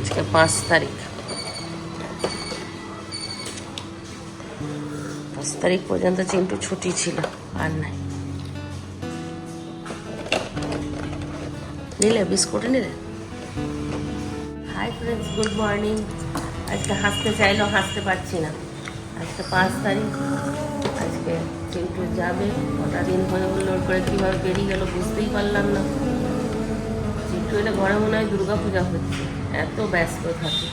আজকে পাঁচ তারিখ। পাঁচ তারিখ পর্যন্ত চিন্টু ছুটি ছিল, আর নাই। নিলে, বিস্কুট নিলে? হাই ফ্রেন্ডস গুড মর্নিং আজকে হাসতে চাইলেও হাসতে পারছি না। আজকে পাঁচ তারিখ, আজকে যাবে, কটা দিন হয়ে হলো করে কীভাবে বেরিয়ে গেল বুঝতেই পারলাম না। চিন্টু এলে ঘরে মনে হয় দুর্গা পূজা হচ্ছে, এত ব্যস্ত থাকে।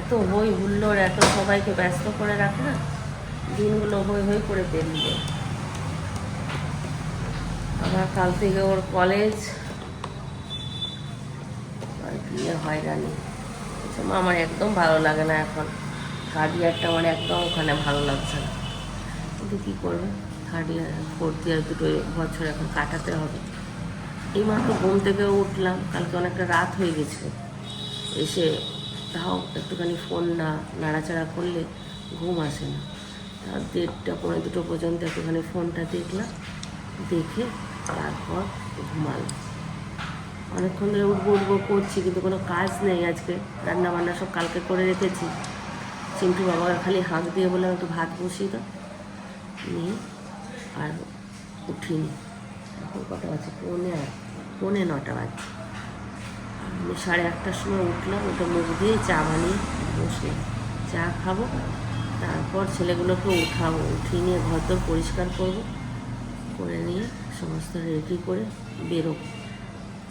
এত হই হুল্লোড়, এত সবাইকে ব্যস্ত করে রাখে না, দিনগুলো হই হই করে বেরিয়ে আবার কাল থেকে ওর কলেজ আর বিয়ে হয়রানি এসব আমার একদম ভালো লাগে না এখন। থার্ড ইয়ারটা আমার একদম ওখানে ভালো লাগছে না। কিন্তু কী করবে? থার্ড ইয়ার, ফোর্থ ইয়ার দুটো বছর এখন কাটাতে হবে। এই মাত্র ঘুম থেকে উঠলাম, কালকে অনেকটা রাত হয়ে গেছে। এসে তাও একটুখানি ফোন না, নাড়াচাড়া করলে ঘুম আসে না। তার দেড়টা পনেরো দুটো পর্যন্ত একটুখানি ফোনটা দেখলাম, দেখে তারপর ঘুমালাম। অনেকক্ষণ ধরে উঠবো উঠবো করছি, কিন্তু কোনো কাজ নেই আজকে। রান্না বান্না সব কালকে করে রেখেছি। চিন্টু বাবা খালি হাঁক দিয়ে বললাম, একটু ভাত বসিয়ে দাও। নিয়ে আর উঠিনি। এখন কটা বাজে? পৌনে পৌনে নটা বাজে। আমি সাড়ে আটটার সময় উঠলাম, ওটা মুখ দিয়ে চা বানিয়ে বসে। চা খাব, তারপর ছেলেগুলোকে উঠাবো। উঠিয়ে নিয়ে ঘর পরিষ্কার করব, করে নিয়ে সমস্ত রেডি করে বেরোবো।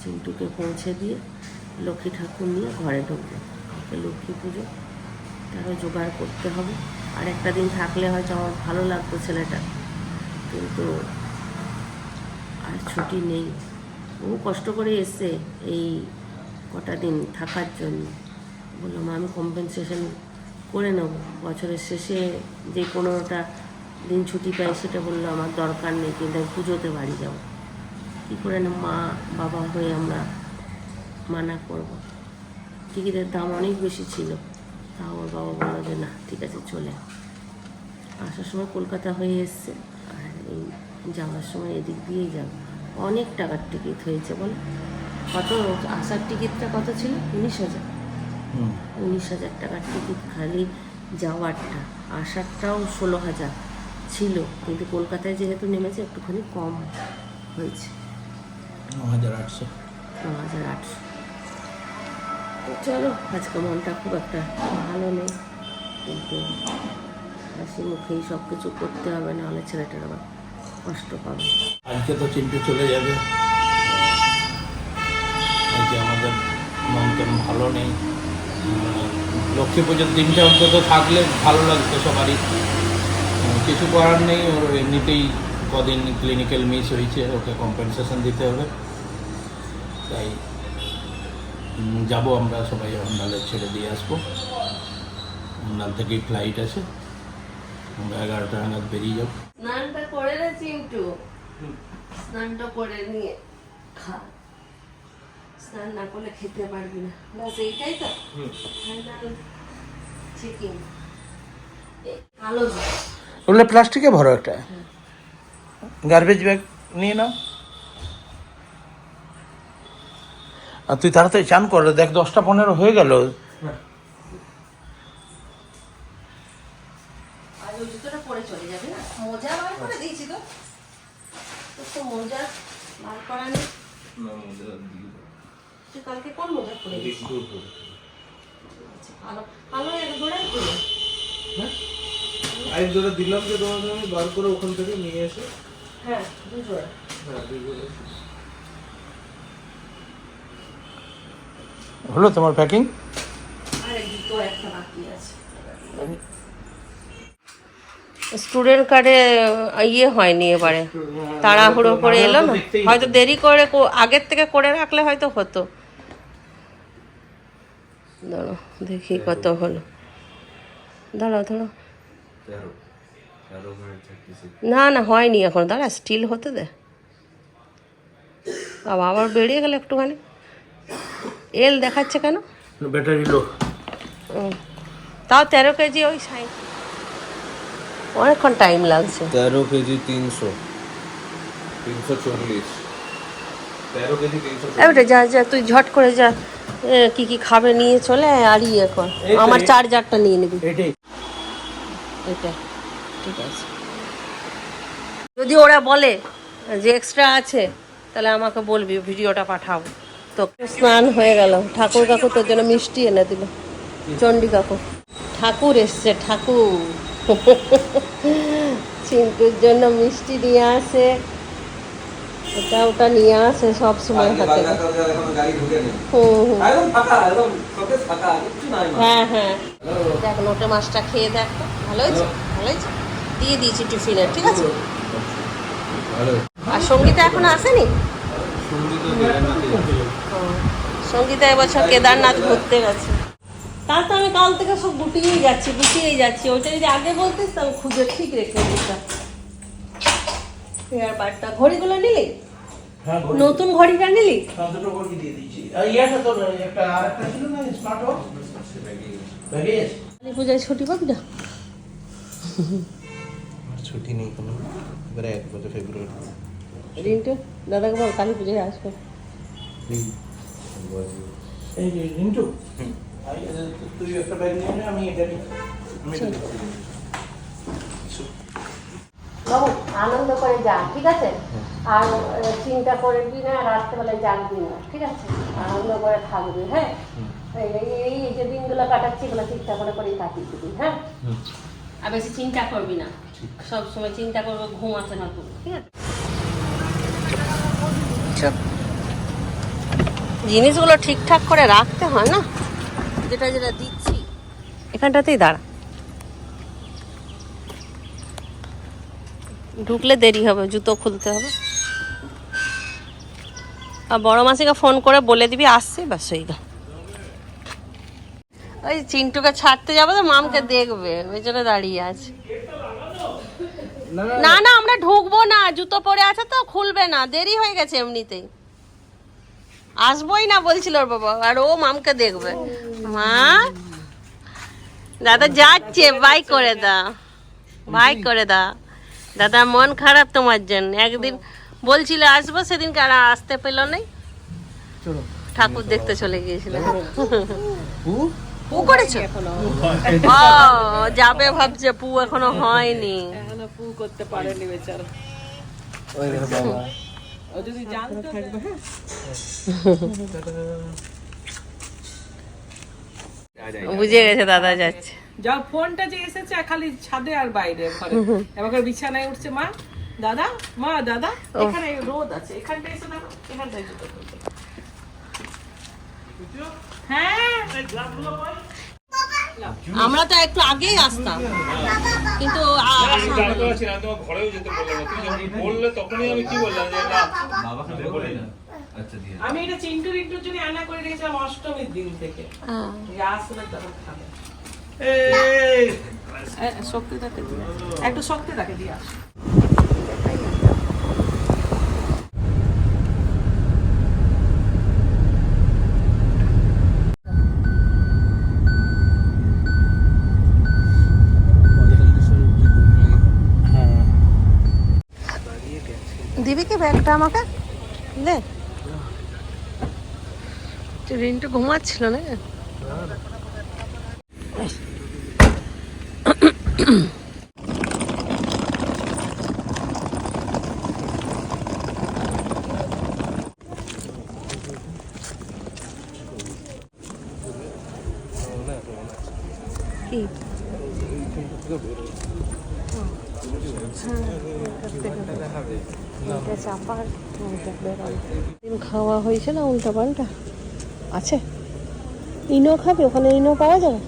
চিন্টুকে পৌঁছে দিয়ে লক্ষ্মী ঠাকুর নিয়ে ঘরে ঢুকবো। কালকে লক্ষ্মী পুজো, তারও জোগাড় করতে হবে। আর একটা দিন থাকলে হয়তো আমার ভালো লাগতো ছেলেটা কিন্তু আর ছুটি নেই। বহু কষ্ট করে এসছে এই কটা দিন থাকার জন্য। বললাম, আমি কম্পেনসেশন করে নেব। বছরের শেষে যে পনেরোটা দিন ছুটি পাই সেটা বলল, আমার দরকার নেই, কিন্তু আমি পুজোতে বাড়ি যাব। কী করে না মা বাবা হয়ে আমরা মানা করব? টিকিটের দাম অনেক বেশি ছিল। তাও ওর বাবা বলল যে, না, ঠিক আছে, চলে আসার সময় কলকাতা হয়ে এসছে। এই যাওয়ার সময় এদিক দিয়েই যাবে। অনেক টাকার টিকিট হয়েছে বল? কত? আসার টিকিটটা কত ছিল? উনিশ হাজার। উনিশ হাজার টাকার টিকিট খালি যাওয়ারটা। আসারটাও ষোলো হাজার ছিল। কিন্তু কলকাতায় যেহেতু নেমেছে একটুখানি কম হয়েছে। ন হাজার আটশো। ন হাজার আটশো। চলো আজকে মনটা খুব একটা ভালো নেই। কিন্তু হাসি মুখেই সব কিছু করতে হবে না নাহলে ছেলেটার আবার কষ্ট পাবে। আজকে তো চিন্টু চলে যাবে। আজকে আমাদের মন তেমন ভালো নেই। লক্ষ্মী পুজোর দিনটা অন্তত থাকলে ভালো লাগতো সবারই। কিছু করার নেই, ওর এমনিতেই কদিন ক্লিনিক্যাল মিস হয়েছে, ওকে কম্পেনসেশন দিতে হবে। তাই যাব আমরা সবাই অন্ডালে ছেড়ে দিয়ে আসব। অন্ডাল থেকেই ফ্লাইট আছে। আমরা এগারোটা নাগাদ বেরিয়ে যাব। করে না চিন্টু স্নানটা করে নিয়ে খা। স্নান না করলে খেতে পারবি না। বাস এইটাই তো। চিকেন কালো। ওগুলো প্লাস্টিকে ভরো একটা। গার্বেজ ব্যাগ নিয়ে নাও। আর তুই তাড়াতাড়ি চান কর দেখ দশটা পনেরো হয়ে গেল আর ওই জুতোটা পরে চলে যাবে না মোজা বার করে দিয়েছি তো তোর তো মোজা বার করা নেই তুই কালকে কোন মোজা পরে গেছিস আচ্ছা, কালো কালো এক জোড়াই দিলে আরেক জোড়া দিলাম যে তোমাকে আমি বার করে ওখান থেকে নিয়ে এসে। হ্যাঁ দু জোড়া। হ্যাঁ জোড়া। হলো তোমার প্যাকিং আর এই জুতো একটা বাকি আছে। স্টুডেন্ট কার্ডে ইয়ে হয়নি এবারে। তাড়াহুড়ো করে এলো না? হয়তো দেরি করে আগের থেকে করে রাখলে হয়তো হতো। দাঁড়ো দেখি কত হলো। দাঁড়াও দাঁড়াও। না না হয়নি এখন। দাঁড়া স্টিল হতে দে। বাবা আবার বেরিয়ে গেল একটুখানি। এল দেখাচ্ছে কেন? Battery low. তাও তেরো কেজি ওই সাই। অনেকক্ষণ টাইম লাগছে। তেরো কেজি তিনশো। তিনশো চল্লিশ। তেরো কেজি তিনশো এবারে যা যা তুই ঝট করে যা। কি কি খাবে নিয়ে চলে আর ইয়ে কর আমার চার্জারটা নিয়ে নিবি। এটা। ঠিক আছে। যদি ওরা বলে যে এক্সট্রা আছে তাহলে আমাকে বলবি ভিডিওটা পাঠাও। তো স্নান হয়ে গেল। ঠাকুর কাকু তোর জন্য মিষ্টি এনে দিল। চণ্ডী কাকু। ঠাকুর এসছে ঠাকুর। চিন্টুর জন্য মিষ্টি নিয়ে আসে। ওটা ওটা নিয়ে আসে সব সময় হাতে। হ্যাঁ হ্যাঁ। দেখ নোটে মাছটা খেয়ে দেখ। ভালো হয়েছে? ভালো হয়েছে? দিয়ে দিয়েছি টিফিনে ঠিক আছে? আর সঙ্গীতা এখন আসেনি? সঙ্গীতা এবছর কেদারনাথ ঘুরতে গেছে। তা তো আমি কাল থেকে সব গুটিয়েই যাচ্ছি গুটিয়েই যাচ্ছি। ওইটা যদি আগে বলতিস তো আমি খুঁজে ঠিক রেখে দিতাম। হেয়ার বারটা ঘড়িগুলো নিলি? হ্যাঁ নতুন ঘড়িটা নিলি? দুটো করে দিয়ে দিয়েছি। আর ইয়াটা তোর একটা আরেকটা ছিল না স্মার্ট ওয়াচ ব্যাগে কালী পূজায় ছুটি পাবি না? ছুটি নেই কোনো। এবারে এক বছর ফেব্রুয়ারি রিন্টু দাদাকে বল কালী পুজোয় আসবে। এই রিন্টু? তুই একটা ব্যাগ নিয়ে আমি এটা নিই আমি এটা নিই। বাবু আনন্দ করে যা ঠিক আছে? আর চিন্তা করবি না রাত্রেবেলায় জাগবি না ঠিক আছে? আনন্দ করে থাকবি হ্যাঁ? এই এই- যে দিনগুলো কাটাচ্ছি এগুলো ঠিকঠাক করে করেই কাটিয়ে দিবি হ্যাঁ? আর বেশি চিন্তা করবি না। সব সময় চিন্তা করব ঘুম আসে না তোর ঠিক আছে? জিনিসগুলো ঠিকঠাক করে রাখতে হয় না? যেটা যেটা দিচ্ছি। এখানটাতেই দাঁড়া। ঢুকলে দেরি হবে জুতো খুলতে হবে। আর বড় মাসিকে ফোন করে বলে দিবি আসছে ব্যাস হয়ে গেল। ওই চিন্টুকে ছাড়তে যাব তো মামকে দেখবে ওই জন্য দাঁড়িয়ে আছে। না না আমরা ঢুকবো না জুতো পরে আছে তো খুলবে না দেরি হয়ে গেছে এমনিতেই। আসবোই না বলছিল ওর বাবা আর ও মামকে দেখবে। মা দাদা যাচ্ছে বাই করে দা বাই করে দাও দাদা মন খারাপ তোমার জন্য। একদিন বলছিল আসব সেদিন কারা আসতে পেল নাই। ঠাকুর দেখতে চলে গিয়েছিল পু পু ও যাবে ভাবছে পু এখনও হয়নি। ওই দেখো বাবা। বুঝে গেছে দাদা যাচ্ছে। যা ফোনটা যে এসেছে খালি ছাদে আর বাইরে ঘরে। এবার বিছানায় উঠছে মা। দাদা মা দাদা এখানে রোদ আছে। এখানটা এসে দেখো জুতো খুলতে। হ্যাঁ। আমরা তো একটু আগেই আসতাম। কিন্তু আ- আসা হলো না। ঘরেও যেতে বললাম না। তুমি যখন বললে তখনই আমি কি বললাম যে আমি এটা চিন্টু রিন্টুর জন্য রান্না করে রেখেছিলাম অষ্টমীর দিন থেকে। হ্যাঁ। আসলে তখন খাবে। শক্তি তাকে দিয়ে। একটু শক্তি তাকে দিয়ে আস। দিবি কি ব্যাগটা আমাকে? দে রিন্টু ঘুমাচ্ছিল না? চাপার খাওয়া হয়েছে না উল্টা পাল্টা? আছে। ইনো খাবি? ওখানে ইনো পাওয়া যাবে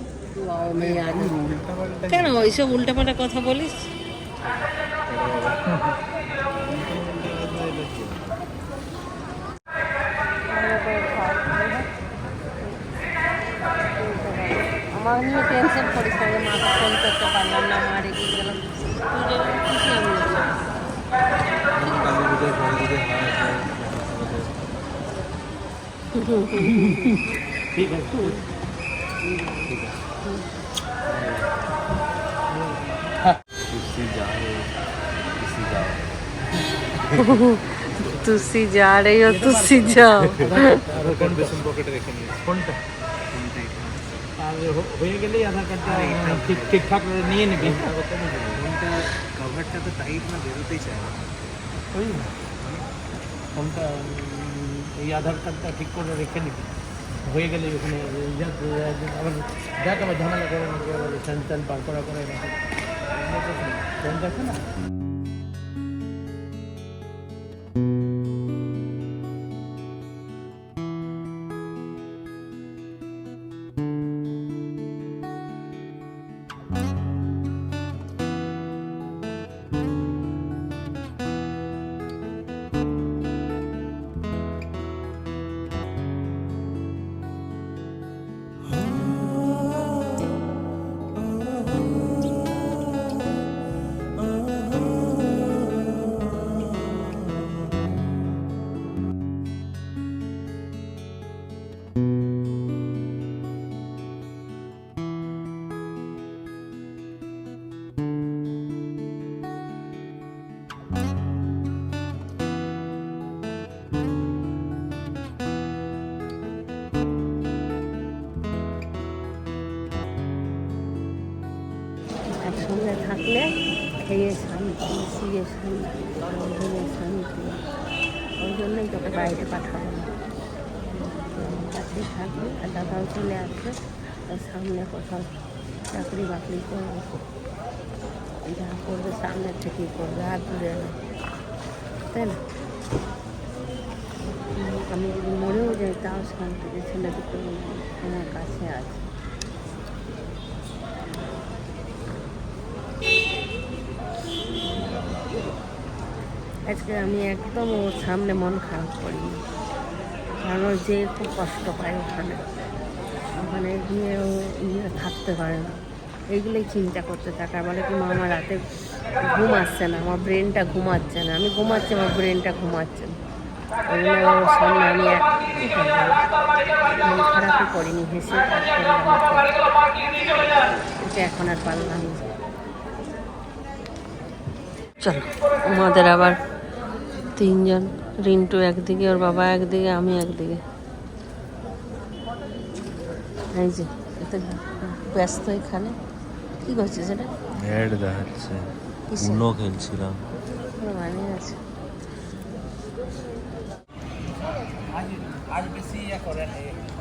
কেন ওইসব উল্টা পাল্টা কথা বলিস? আমার নিয়ে টেনশন করিস না মাকে ফোন করতে পারলাম না মা গেলাম। ঠিক আছে। তুসি যা রে ও তুসি যাও কোনটা আর হয়ে গেলেই আধার কার্ডটা ঠিক ঠিকঠাক নিয়ে নিবি ফোনটা কভারটা তো টাইট না বেরোতেই চায়। ওই ফোনটা এই আধার কার্ডটা ঠিক করে রেখে নিবি হয়ে গেলে ওখানে আবার দেখ আবার ঝামেলা করে স্যান ত্যান পার করা করে ফোন শুয়ে শান্তি ঘুমিয়ে শান্তি ওই জন্যই তোকে বাইরে পাঠাবো কাছেই থাকবে আর দাদাও চলে আসবে, আর সামনে কোথাও চাকরি বাকরি করবে। যা করবে সামনের থেকেই করবে, আর দূরে না। তাই না? আমি যদি মরেও যাই, তাও শান্তি যে ছেলে দুটো আমার কাছে আছে। আজকে আমি একদম ওর সামনে মন খারাপ করিনি। কারণ ও যে খুব কষ্ট পায় ওখানে। ওখানে গিয়ে ও ইয়ে থাকতে পারে না। এইগুলোই চিন্তা করতে থাকে। বলে কি মা আমার রাতে ঘুম আসছে না? আমার ব্রেনটা ঘুমাচ্ছে না। আমি ঘুমাচ্ছি, আমার ব্রেনটা ঘুমাচ্ছে না। ওই জন্য ওর সামনে আমি মন খারাপই করিনি। হেসে এখন আর পারলাম চলো, আমাদের আবার তিনজন রিন্টু একদিকে ওর বাবা একদিকে আমি একদিকে। এই যে এত ব্যস্ত এখানে। কি করছিস এটা? অ্যাড দেখাচ্ছে। উনো খেলছিলাম। মানে আছে। আজ আজ বেশি করে না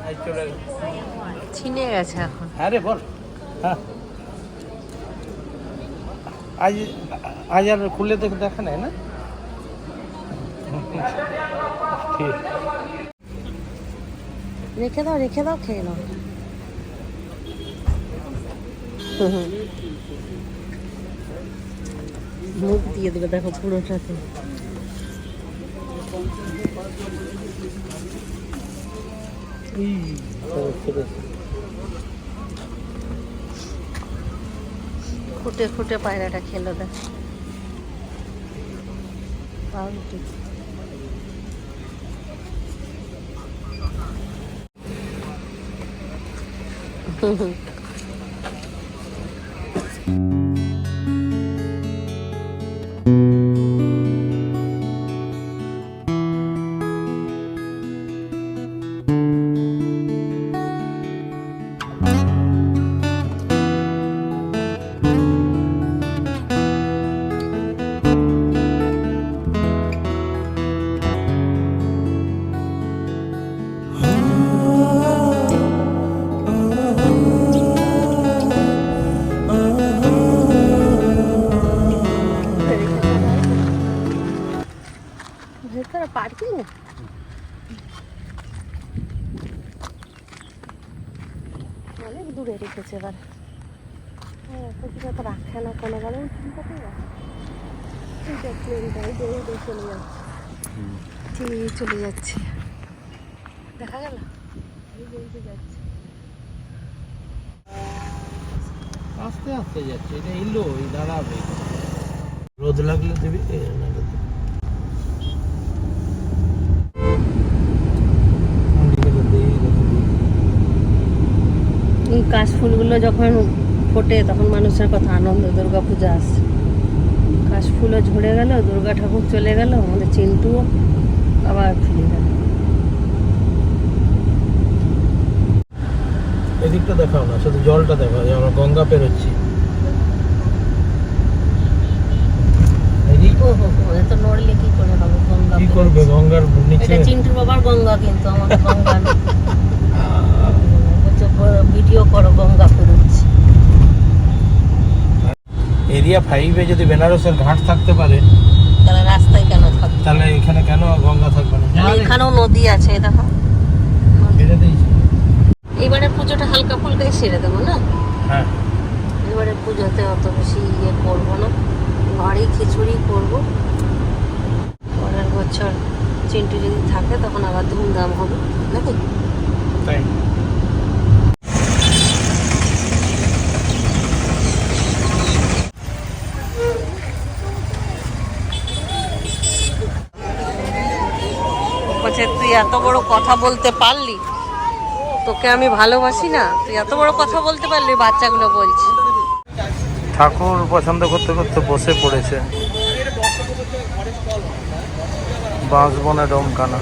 আজ চলে ছিনে গেছে এখন। হ্যাঁ রে বল। হ্যাঁ। আজ আজ আর খুলে দেখে দেখা নেই না? রেখে দাও রেখে দাও, খেয়ে নাও। মুখ দিয়ে দেবে, দেখো পুরোটাতে খুঁটে খুঁটে পায়রাটা খেলো, দেখ। পাউরুটি। ভেতরে দূরে এবার। হ্যাঁ রাখে না কোনো গেলে চলে যাচ্ছে ঠিক চলে যাচ্ছে। দেখা গেল? যাচ্ছে আস্তে আস্তে যাচ্ছে এটা এলো এই দাঁড়াবে। রোদ লাগলে দেবে এ, নাহলে দেবে। আন্টিকে দেই, রোদে দেই। কাশ ফুলগুলো যখন ফোটে তখন মানুষের কথা আনন্দ দুর্গা পূজা আসছে। কাশ ফুলও ঝরে গেল দুর্গা ঠাকুর চলে গেল আমাদের চিন্টুও আবার ফিরে গেল। এদিকটা দেখাও না শুধু জলটা দেখাও যে আমরা গঙ্গা পেরোচ্ছি। কি। করবে গঙ্গার নিচে? এটা চিন্টুর বাবার গঙ্গা কিন্তু আমার গঙ্গা ভিডিও করো গঙ্গা পেরোচ্ছে। এরিয়া ফাইভে যদি বেনারসের ঘাট থাকতে পারে তাহলে রাস্তায় কেন থাকবে? তাহলে এখানে কেন গঙ্গা থাকবে না? এখানেও নদী আছে দেখো। এবারে পুজোটা হালকা ফুলকাই সেরে দেবো না? হ্যাঁ। এবারে পুজোতে অত বেশি ইয়ে করব না। ঘরেই খিচুড়ি করব। পরের বছর চিন্টু যদি থাকে তখন আবার ধুমধাম হবে নাকি? তাই বলছে তুই এত বড় কথা বলতে পারলি? তোকে আমি ভালোবাসি না। তুই এত বড় কথা বলতে পারলি, বাচ্চাগুলো বলছি। ঠাকুর পছন্দ করতে করতে বসে পড়েছে। বাঁশ বনে ডমকানা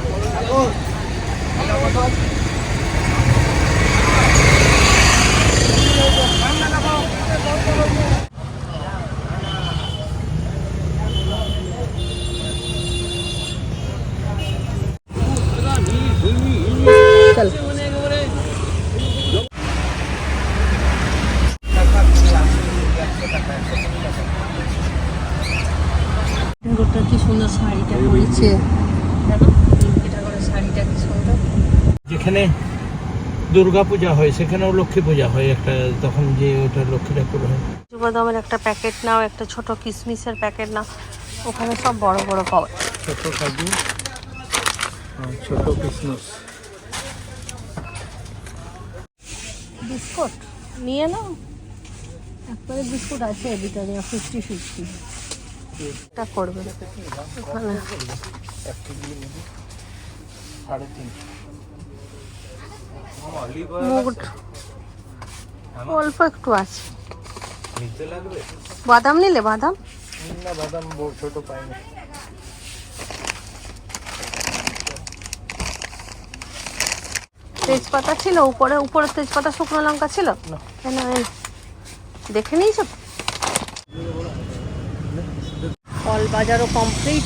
চল ঠাকুরটা কি সুন্দর শাড়িটা পরেছে দেখো পিঙ্কি ঠাকুরের শাড়িটা কি সুন্দর যেখানে দুর্গা পূজা হয় সেখানেও লক্ষ্মী পূজা হয় একটা তখন যে ওটা লক্ষ্মী ঠাকুর হয়। বাদামের একটা প্যাকেট নাও একটা ছোট কিশমিশের প্যাকেট নাও ওখানে সব বড় বড় পাওয়া ছোট কাজু ছোট কিসমিস। বিস্কুট নিয়ে নাও। একবারে বিস্কুট আছে ভিতরে ফিফটি ফিফটি এটা করবে। ওখানে। সাড়ে তিনশো। মুগ অল্প একটু আছে। বাদাম নিলে বাদাম? না বাদাম ছোট পাইনি তেজপাতা ছিল উপরে উপরে তেজপাতা শুকনো লঙ্কা ছিল? না। কেন দেখে নিয়েছো? ফল বাজারও কমপ্লিট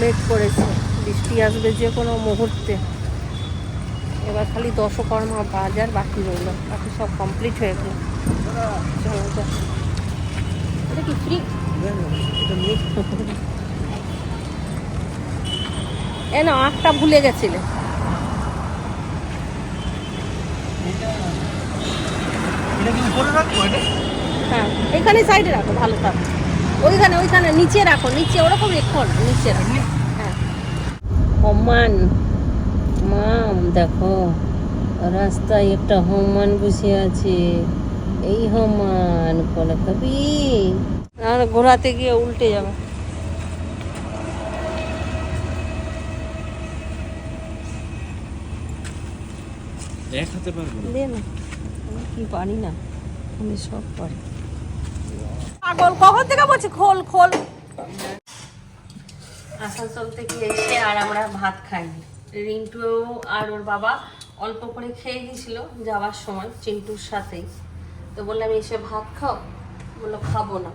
মেক করেছে। বৃষ্টি আসবে যে কোনো মুহূর্তে। এবার খালি দশকর্মা বাজার বাকি রইল বাকি সব কমপ্লিট হয়ে গেল। চলো এটা কি ফ্রি এ না আটটা ভুলে গেছিলে। হ্যাঁ এখানে সাইডে রাখো ভালো থাকো। ওইখানে ওইখানে নিচে রাখো নিচে ওরকম রেখো নিচে রাখো। হ্যাঁ। হমান মাম দেখো রাস্তায় একটা হমান বসে আছে। এই হমান কোলে খাবি আর ঘোরাতে গিয়ে উল্টে যাবে। দেখাতে পারব দে না আমি কি পারি না আমি সব পারি। পাগল কখন থেকে বলছি খোল খোল? আসানসোল থেকে এসে আর আমরা ভাত খাইনি। রিন্টু আর ওর বাবা অল্প করে খেয়ে গেছিল যাওয়ার সময় চিন্টুর সাথেই। তো বললাম এসে ভাত খাও? বলল, খাব না।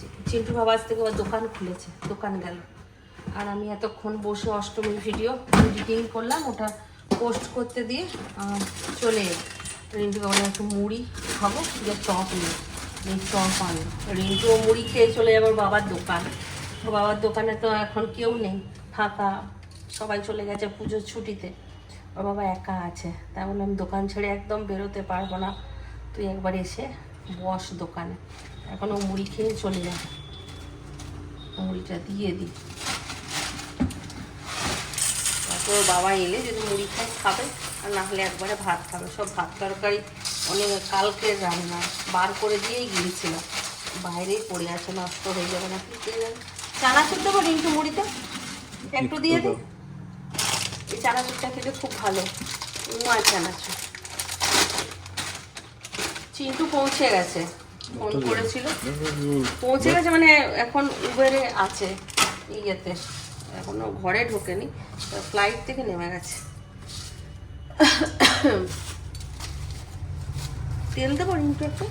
চি- চিন্টুর বাবা আজ থেকে ওর দোকান খুলেছে, দোকান গেল। আর আমি এতক্ষণ বসে অষ্টমীর ভিডিও এডিটিং করলাম, ওটা পোস্ট করতে দিয়ে চলে রিন্টুকে বললাম একটু মুড়ি খাব, যে চপ নিয়ে চপ আনলো রিন্টুও মুড়ি খেয়ে চলে যাবে বাবার দোকান। বাবার দোকানে তো এখন কেউ নেই ফাঁকা সবাই চলে গেছে পুজোর ছুটিতে। ওর বাবা একা আছে। তাই বললাম দোকান ছেড়ে একদম বেরোতে পারব না। তুই একবার এসে বস দোকানে। এখন ও মুড়ি খেয়ে চলে যাবে। মুড়িটা দিয়ে দিই তারপর বাবা এলে যদি মুড়ি খাই খাবে। আর না হলে একবারে ভাত খাবে। সব ভাত তরকারি অনেক কালকের রান্না। বার করে দিয়েই গিয়েছিলাম বাইরেই পড়ে আছে নষ্ট হয়ে যাবে না কি জানে। চানাচুর দেবো রিন্টু মুড়িতে। একটু দিয়ে দে এই চানাচুরটা খেতে খুব ভালো। নোয়া চানাচুর। চিন্তু পৌঁছে গেছে। ফোন করেছিল। পৌঁছে গেছে মানে এখন উবেরে আছে ইয়েতে। এখনও ঘরে ঢোকেনি ফ্লাইট থেকে নেমে গেছে। তেল দেবো রিন্টু একটু।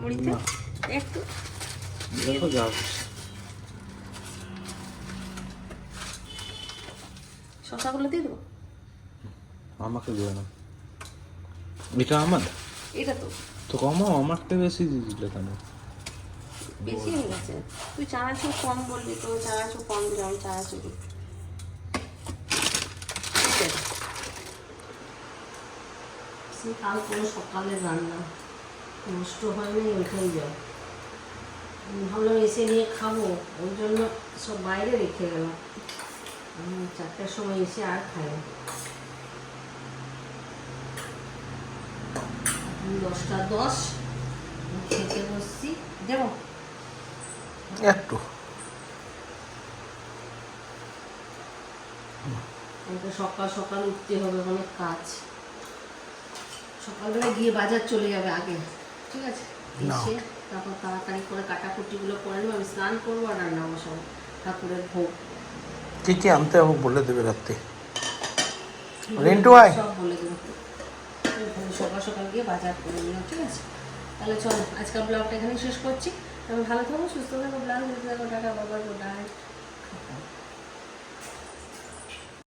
মুড়িতে একটু দেখো যাও শশাগুলো দিয়ে দেবো? আমাকে দিও না। এটা আমার? এটা তো। তো কমাও আমারটা বেশি দিয়েছিলে কেন? বেশি হয়ে গেছে। তুই চানাচুর কম বলবি তো চানাচুর কম দিলে আমি চানাচুর কাল কোনো সকালে রান্না। নষ্ট হয়নি ওইখানে যাও আমি ভাবলাম এসে নিয়ে খাব ওই জন্য সব বাইরে রেখে গেলাম। চারটার সময় এসে আর খাই দশটা দশ খেতে বসছি। দেবো? একটু। সকাল সকাল উঠতে হবে অনেক কাজ। সকালবেলা গিয়ে বাজার চলে যাবে আগে ঠিক আছে? এসে তারপর তাড়াতাড়ি করে কাটাকুটিগুলো করে নেব আমি স্নান করব আর রান্না বসাবো ঠাকুরের ভোগ। কি কি আনতে হবে বলে দেবে রাত্রে? রিন্টু। সব বলে সকাল সকাল গিয়ে বাজার করে ঠিক আছে? তাহলে আজকাল ব্লগটা এখানেই শেষ করছি। ভালো থাকো, সুস্থ থাকো ব্লগ টাকা বাবার গোটায়